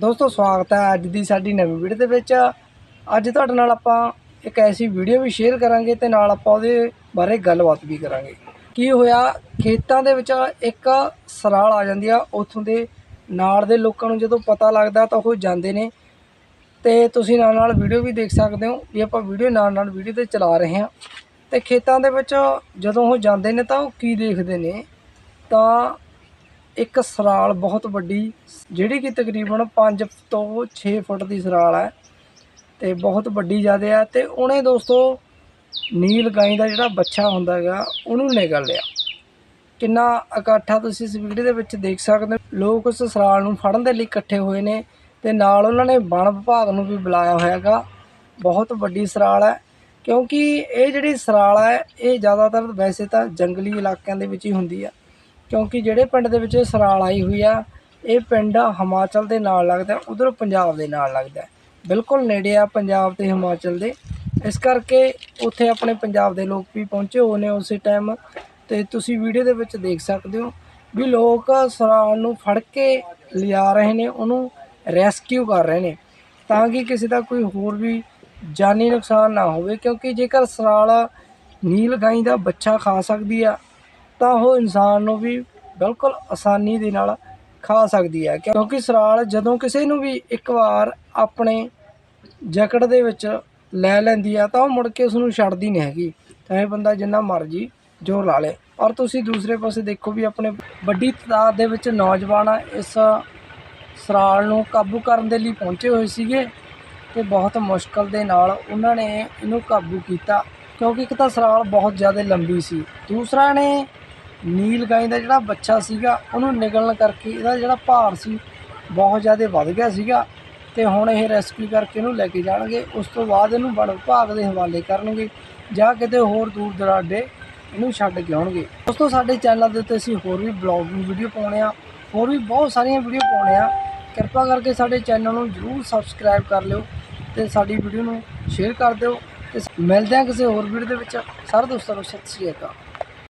ਦੋਸਤੋ, ਸਵਾਗਤ ਹੈ ਅੱਜ ਦੀ ਸਾਡੀ ਨਵੀਂ ਵੀਡੀਓ ਦੇ ਵਿੱਚ। ਅੱਜ ਤੁਹਾਡੇ ਨਾਲ ਆਪਾਂ ਇੱਕ ਐਸੀ ਵੀਡੀਓ ਵੀ ਸ਼ੇਅਰ ਕਰਾਂਗੇ ਤੇ ਨਾਲ ਆਪਾਂ ਉਹਦੇ ਬਾਰੇ ਗੱਲਬਾਤ ਵੀ ਕਰਾਂਗੇ। ਕੀ ਹੋਇਆ? ਖੇਤਾਂ ਦੇ ਵਿੱਚ ਇੱਕ ਸਰਾਲ ਆ ਜਾਂਦੀ ਆ। ਉੱਥੋਂ ਦੇ ਨਾਲ ਦੇ ਲੋਕਾਂ ਨੂੰ ਜਦੋਂ ਪਤਾ ਲੱਗਦਾ ਤਾਂ ਉਹ ਜਾਂਦੇ ਨੇ। ਤੇ ਤੁਸੀਂ ਨਾਲ ਨਾਲ ਵੀਡੀਓ ਵੀ ਦੇਖ ਸਕਦੇ ਹੋ ਵੀ ਆਪਾਂ ਵੀਡੀਓ ਨਾਲ ਨਾਲ ਵੀਡੀਓ ਤੇ ਚਲਾ ਰਹੇ ਹਾਂ। ਤੇ ਖੇਤਾਂ ਦੇ ਵਿੱਚ ਜਦੋਂ ਉਹ ਜਾਂਦੇ ਨੇ ਤਾਂ ਉਹ ਕੀ ਦੇਖਦੇ ਨੇ? ਤਾਂ ਇੱਕ ਸਰਾਲ ਬਹੁਤ ਵੱਡੀ, ਜਿਹੜੀ ਕਿ ਤਕਰੀਬਨ 5 ਤੋਂ 6 ਫੁੱਟ ਦੀ ਸਰਾਲ ਹੈ ਤੇ ਬਹੁਤ ਵੱਡੀ ਜ਼ਿਆਦਾ ਹੈ ਤੇ ਉਹਨੇ ਦੋਸਤੋ ਨੀਲ ਗਾਈ ਦਾ ਜਿਹੜਾ ਬੱਚਾ ਹੁੰਦਾ ਹੈਗਾ, ਉਹਨੂੰ ਨਿਗਲ ਲਿਆ। ਕਿੰਨਾ ਇਕੱਠਾ ਤੁਸੀਂ ਇਸ ਵੀਡੀਓ ਦੇ ਵਿੱਚ ਦੇਖ ਸਕਦੇ ਹੋ। ਲੋਕ ਉਸ ਸਰਾਲ ਨੂੰ ਫੜਨ ਦੇ ਲਈ ਇਕੱਠੇ ਹੋਏ ਨੇ ਤੇ ਨਾਲ ਉਹਨਾਂ ਨੇ ਵਣ ਵਿਭਾਗ ਨੂੰ ਵੀ ਬੁਲਾਇਆ ਹੋਇਆ ਹੈਗਾ। ਬਹੁਤ ਵੱਡੀ ਸਰਾਲ ਹੈ, ਕਿਉਂਕਿ ਇਹ ਜਿਹੜੀ ਸਰਾਲ ਹੈ, ਇਹ ਜ਼ਿਆਦਾਤਰ ਵੈਸੇ ਤਾਂ ਜੰਗਲੀ ਇਲਾਕਿਆਂ ਦੇ ਵਿੱਚ ਹੀ ਹੁੰਦੀ ਆ। ਕਿਉਂਕਿ ਜਿਹੜੇ ਪਿੰਡ ਦੇ ਵਿੱਚ ਇਹ ਸਰਾਲ ਆਈ ਹੋਈ ਆ, ਇਹ ਪਿੰਡ ਹਿਮਾਚਲ ਦੇ ਨਾਲ ਲੱਗਦਾ, ਉਧਰ ਪੰਜਾਬ ਦੇ ਨਾਲ ਲੱਗਦਾ। ਬਿਲਕੁਲ ਨੇੜੇ ਆ ਪੰਜਾਬ ਤੇ ਹਿਮਾਚਲ ਦੇ। ਇਸ ਕਰਕੇ ਉੱਥੇ ਆਪਣੇ ਪੰਜਾਬ ਦੇ ਲੋਕ ਵੀ ਪਹੁੰਚੇ ਹੋਏ ਨੇ ਉਸੇ ਟਾਈਮ ਤੇ ਤੁਸੀਂ ਵੀਡੀਓ ਦੇ ਵਿੱਚ ਦੇਖ ਸਕਦੇ ਹੋ ਵੀ ਲੋਕ ਸਰਾਲ ਨੂੰ ਫੜ ਕੇ ਲਿਆ ਰਹੇ ਨੇ, ਉਹਨੂੰ ਰੈਸਕਿਊ ਕਰ ਰਹੇ ਨੇ। ਤਾਂ ਕਿ ਕਿਸੇ ਦਾ ਕੋਈ ਹੋਰ ਵੀ ਜਾਨੀ ਨੁਕਸਾਨ ਨਾ ਹੋਵੇ, ਕਿਉਂਕਿ ਜੇਕਰ ਸਰਾਲ ਨੀਲ ਗਾਈ ਦਾ ਬੱਚਾ ਖਾ ਸਕਦੀ ਆ ਤਾਂ ਉਹ ਇਨਸਾਨ ਨੂੰ ਵੀ ਬਿਲਕੁਲ ਆਸਾਨੀ ਦੇ ਨਾਲ ਖਾ ਸਕਦੀ ਹੈ। ਕਿਉਂਕਿ ਸਰਾਲ ਜਦੋਂ ਕਿਸੇ ਨੂੰ ਵੀ ਇੱਕ ਵਾਰ ਆਪਣੇ ਜੈਕਟ ਦੇ ਵਿੱਚ ਲੈ ਲੈਂਦੀ ਆ, ਤਾਂ ਉਹ ਮੁੜ ਕੇ ਉਸ ਨੂੰ ਛੱਡਦੀ ਨਹੀਂ ਹੈਗੀ। ਚਾਹੇ ਬੰਦਾ ਜਿੰਨਾ ਮਰਜ਼ੀ ਜ਼ੋਰ ਲਾ ਲੇ। ਔਰ ਤੁਸੀਂ ਦੂਸਰੇ ਪਾਸੇ ਦੇਖੋ ਵੀ ਆਪਣੇ ਵੱਡੀ ਤਾਦਾਦ ਦੇ ਵਿੱਚ ਨੌਜਵਾਨ ਇਸ ਸਰਾਲ ਨੂੰ ਕਾਬੂ ਕਰਨ ਦੇ ਲਈ ਪਹੁੰਚੇ ਹੋਏ ਸੀਗੇ ਤੇ ਬਹੁਤ ਮੁਸ਼ਕਲ ਦੇ ਨਾਲ ਉਹਨਾਂ ਨੇ ਇਹਨੂੰ ਕਾਬੂ ਕੀਤਾ। ਕਿਉਂਕਿ ਇੱਕ ਤਾਂ ਸਰਾਲ ਬਹੁਤ ਜ਼ਿਆਦਾ ਲੰਬੀ ਸੀ। ਦੂਸਰਾ ਨੇ ਨੀਲ ਗਾਈ ਦਾ ਜਿਹੜਾ ਬੱਚਾ ਸੀਗਾ, ਉਹਨੂੰ ਨਿਗਲਣ ਕਰਕੇ ਇਹਦਾ ਜਿਹੜਾ ਭਾਰ ਸੀ ਬਹੁਤ ਜ਼ਿਆਦਾ ਵੱਧ ਗਿਆ ਸੀਗਾ ਤੇ ਹੁਣ ਇਹ ਰੈਸਕਿਊ ਕਰਕੇ ਇਹਨੂੰ ਲੈ ਕੇ ਜਾਣਗੇ। ਉਸ ਤੋਂ ਬਾਅਦ ਇਹਨੂੰ ਵਣ ਵਿਭਾਗ ਦੇ ਹਵਾਲੇ ਕਰਨਗੇ ਜਾਂ ਕਿਤੇ ਹੋਰ ਦੂਰ ਦਰਾਡੇ ਇਹਨੂੰ ਛੱਡ ਕੇ ਆਉਣਗੇ। ਉਸ ਤੋਂ ਸਾਡੇ ਚੈਨਲ ਦੇ ਉੱਤੇ ਅਸੀਂ ਹੋਰ ਵੀ ਬਲੌਗਿੰਗ ਵੀਡੀਓ ਪਾਉਣੇ ਆ, ਹੋਰ ਵੀ ਬਹੁਤ ਸਾਰੀਆਂ ਵੀਡੀਓ ਪਾਉਣੇ ਆ। ਕਿਰਪਾ ਕਰਕੇ ਸਾਡੇ ਚੈਨਲ ਨੂੰ ਜਰੂਰ ਸਬਸਕ੍ਰਾਈਬ ਕਰ ਲਿਓ ਤੇ ਸਾਡੀ ਵੀਡੀਓ ਨੂੰ ਸ਼ੇਅਰ ਕਰ ਦਿਓ ਤੇ ਮਿਲਦੇ ਹਾਂ ਕਿਸੇ ਹੋਰ ਵੀਡੀਓ ਦੇ ਵਿੱਚ। ਸਾਰੇ ਦੋਸਤਾਂ ਨੂੰ ਸਤਿ ਸ਼੍ਰੀ ਅਕਾਲ।